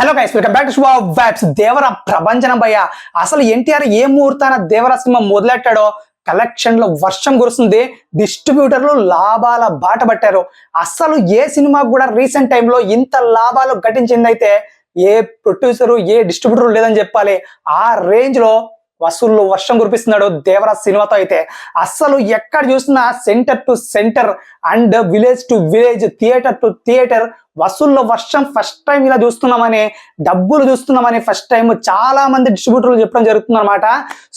Hello guys welcome back to Shubha vibes Devara ప్రభంజనం భయ్య. అసలు ఎన్టీఆర్ ఏ ముహూర్తాన దేవర సినిమా మొదలెట్టాడో కలెక్షన్లో వర్షం కురుస్తుంది డిస్ట్రిబ్యూటర్లు లాభాల బాట పట్టారు. అసలు ఏ సినిమా కూడా రీసెంట్ టైంలో ఇంత లాభాలు ఘటించిందైతే ఏ ప్రొడ్యూసరు ఏ డిస్ట్రిబ్యూటర్ లేదని చెప్పాలి. ఆ రేంజ్లో వసూళ్ళు వర్షం కురిపిస్తున్నాడు దేవరాజ్ సినిమాతో అయితే. అస్సలు ఎక్కడ చూసినా center to center and village to village theater to theater వసూళ్ళ వర్షం ఫస్ట్ టైం ఇలా చూస్తున్నామని డబ్బులు చూస్తున్నామని ఫస్ట్ టైం చాలా మంది డిస్ట్రిబ్యూటర్లు చెప్పడం జరుగుతుంది అనమాట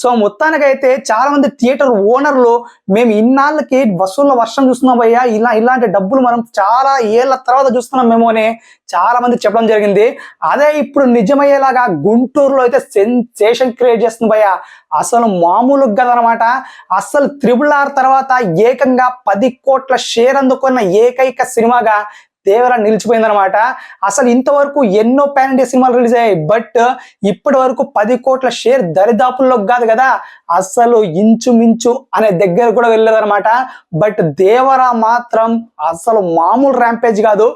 సో మొత్తానికైతే చాలా మంది థియేటర్ ఓనర్లు మేము ఇన్నాళ్ళకి వసూళ్ళ వర్షం చూస్తున్నాం అయ్యా ఇలా ఇలాంటి డబ్బులు మనం చాలా ఏళ్ళ తర్వాత చూస్తున్నాం మేము అని చాలా మంది చెప్పడం జరిగింది. అదే ఇప్పుడు నిజమయ్యేలాగా గుంటూరులో అయితే సెన్సేషన్ క్రియేట్ చేస్తుంది భయ్య. అసలు మామూలు కదనమాట అసలు త్రిబుల్ ఆర్ తర్వాత ఏకంగా పది కోట్ల షేర్ అందుకున్న ఏకైక సినిమాగా దేవర నిలిచిపోయిందనమాట అసలు ఇంతవరకు ఎన్నో ప్యాన్ ఇండియా సినిమాలు రిలీజ్ అయ్యాయి. బట్ ఇప్పటి వరకు పది కోట్ల షేర్ దరిదాపుల్లో కాదు కదా. అసలు ఇంచుమించు అనే దగ్గర కూడా వెళ్ళలేదన్నమాట. బట్ దేవరా మాత్రం అసలు మామూలు ర్యాంపేజ్ కాదు.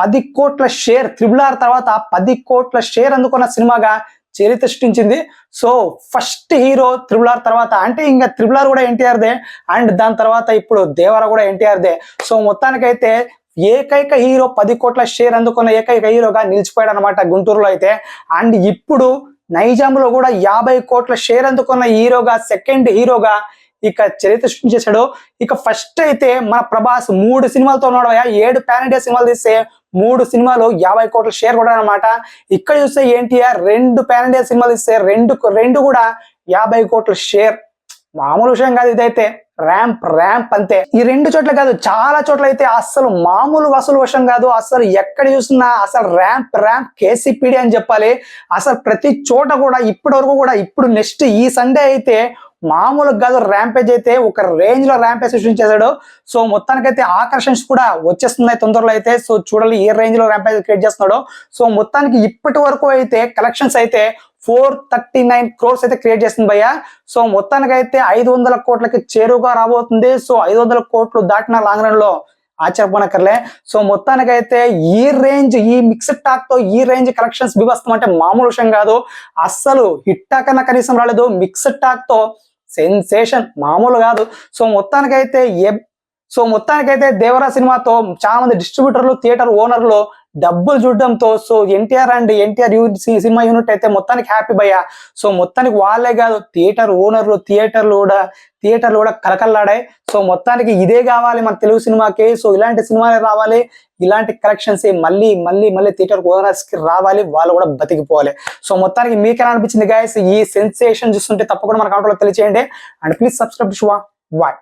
పది కోట్ల షేర్ త్రిబుల్ ఆర్ తర్వాత పది కోట్ల షేర్ అందుకున్న సినిమాగా చరిత్ర సృష్టించింది. So first hero triple R తర్వాత అంటే ఇంకా త్రిబుల్ ఆర్ కూడా ఎన్టీఆర్దే అండ్ దాని తర్వాత ఇప్పుడు దేవర కూడా ఎన్టీఆర్దే సో మొత్తానికైతే ఏకైక హీరో పది కోట్ల షేర్ అందుకున్న ఏకైక హీరోగా నిలిచిపోయాడు అనమాట గుంటూరులో అయితే. అండ్ ఇప్పుడు నైజాంలో కూడా యాభై కోట్ల షేర్ అందుకున్న హీరోగా సెకండ్ హీరోగా ఇక చరిత్ర సృష్టించేశాడు ఇక ఫస్ట్ అయితే మన ప్రభాస్ మూడు సినిమాలతో ఉన్నాడు ఏడు పాన్ ఇండియా సినిమాలు తీస్తే మూడు సినిమాలు యాభై కోట్ల షేర్ కూడా అనమాట ఇక్కడ చూస్తే ఎన్టీఆర్ రెండు పాన్ ఇండియా సినిమాలు తీస్తే రెండు రెండు కూడా యాభై కోట్ల షేర్. మామూలు విషయం కాదు ఇదైతే. ర్యాంప్ ర్యాంప్ అంతే. ఈ రెండు చోట్ల కాదు చాలా చోట్ల అయితే అసలు మామూలు వసూలు వర్షం కాదు అసలు ఎక్కడ చూసినా అసలు ర్యాంప్ ర్యాంప్ కేసీపీడీ అని చెప్పాలి. అసలు ప్రతి చోట కూడా ఇప్పటి వరకు కూడా ఇప్పుడు నెక్స్ట్ ఈ సండే అయితే మామూలుగా కాదు ర్యాంపేజ్ అయితే ఒక రేంజ్లో ర్యాంపేజ్ సృష్టించేశాడు సో మొత్తానికైతే ఆకర్షన్స్ కూడా వచ్చేస్తున్నాయి తొందరలో అయితే. సో చూడాలి ఏ రేంజ్లో ర్యాంపేజ్ క్రియేట్ చేస్తున్నాడో. సో మొత్తానికి ఇప్పటి వరకు అయితే కలెక్షన్స్ అయితే ఫోర్ థర్టీ నైన్ క్రోర్స్ అయితే క్రియేట్ చేస్తుంది భయ్య. సో మొత్తానికి అయితే ఐదు వందల కోట్లకి చేరువుగా రాబోతుంది. సో ఐదు వందల కోట్లు దాటిన లాంగ్ రన్లో ఆశ్చర్యపోనక్కర్లే. సో మొత్తానికైతే ఈ రేంజ్ ఈ మిక్స్డ్ టాక్తో ఈ రేంజ్ కలెక్షన్స్ బివస్తాం అంటే మామూలు విషయం కాదు. అస్సలు హిట్ టాక్ అన్న కనీసం రాలేదు. మిక్స్డ్ టాక్తో సెన్సేషన్ మామూలు కాదు. సో మొత్తానికైతే ఏ సో మొత్తానికైతే దేవరా సినిమాతో చాలా మంది డిస్ట్రిబ్యూటర్లు థియేటర్ ఓనర్లు డబ్బులు చూడడంతో సో ఎన్టీఆర్ అండ్ ఎన్టీఆర్ సినిమా యూనిట్ అయితే మొత్తానికి హ్యాపీ భయ్యా. సో మొత్తానికి వాళ్ళే కాదు థియేటర్ ఓనర్లు థియేటర్లు కూడా థియేటర్లు కూడా కలకల్లాడాయి సో మొత్తానికి ఇదే కావాలి మన తెలుగు సినిమాకి. సో ఇలాంటి సినిమాలే రావాలి. ఇలాంటి కలెక్షన్స్ మళ్ళీ మళ్ళీ మళ్ళీ థియేటర్ ఓనర్స్కి రావాలి. వాళ్ళు కూడా బతికిపోవాలి. సో మొత్తానికి మీకు అనిపించింది గాయస్ ఈ సెన్సేషన్ చూస్తుంటే తప్పకుండా మన కాంట్లో తెలియచేయండి. And please subscribe to Shubha వాయ్